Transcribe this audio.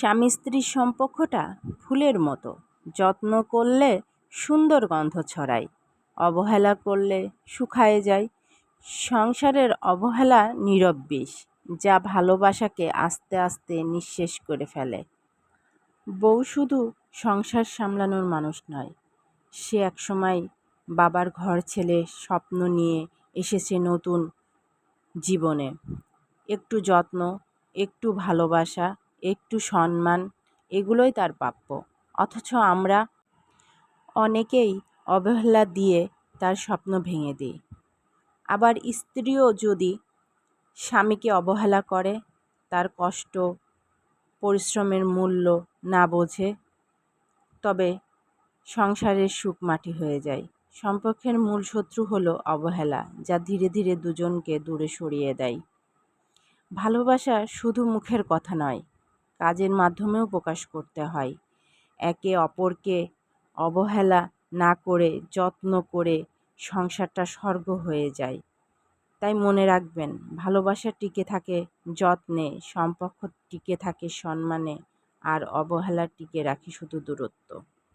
স্বামী স্ত্রীর সম্পর্কটা ফুলের মতো। যত্ন করলে সুন্দর গন্ধ ছড়ায়, অবহেলা করলে শুকায় যায়। সংসারের অবহেলা নীরব বিষ, যা ভালোবাসাকে আস্তে আস্তে নিঃশেষ করে ফেলে। বউ শুধু সংসার সামলানোর মানুষ নয়, সে একসময় বাবার ঘর ছেলে স্বপ্ন নিয়ে এসেছে নতুন জীবনে। একটু যত্ন, একটু ভালোবাসা একটু সম্মান, এগুলোই তার প্রাপ্য। অথচ আমরা অনেকেই অবহেলা দিয়ে তার স্বপ্ন ভেঙে দিই। আবার স্ত্রীও যদি স্বামীকে অবহেলা করে, তার কষ্ট, পরিশ্রমের মূল্য না বোঝে, তবে সংসারের সুখ মাটি হয়ে যায়। সম্পর্কের মূল শত্রু হলো অবহেলা, যা ধীরে ধীরে দুজনকে দূরে সরিয়ে দেয়। ভালোবাসা শুধু মুখের কথা নয় কাজের মাধ্যমেও প্রকাশ করতে হয়। একে অপরকে অবহেলা না করে, যত্ন করে সংসারটা স্বর্গ হয়ে যায়। তাই মনে রাখবেন, ভালোবাসা টিকে থাকে যত্নে সম্পর্ক টিকে থাকে সম্মানে, আর অবহেলা টিকে রাখে শুধু দূরত্ব।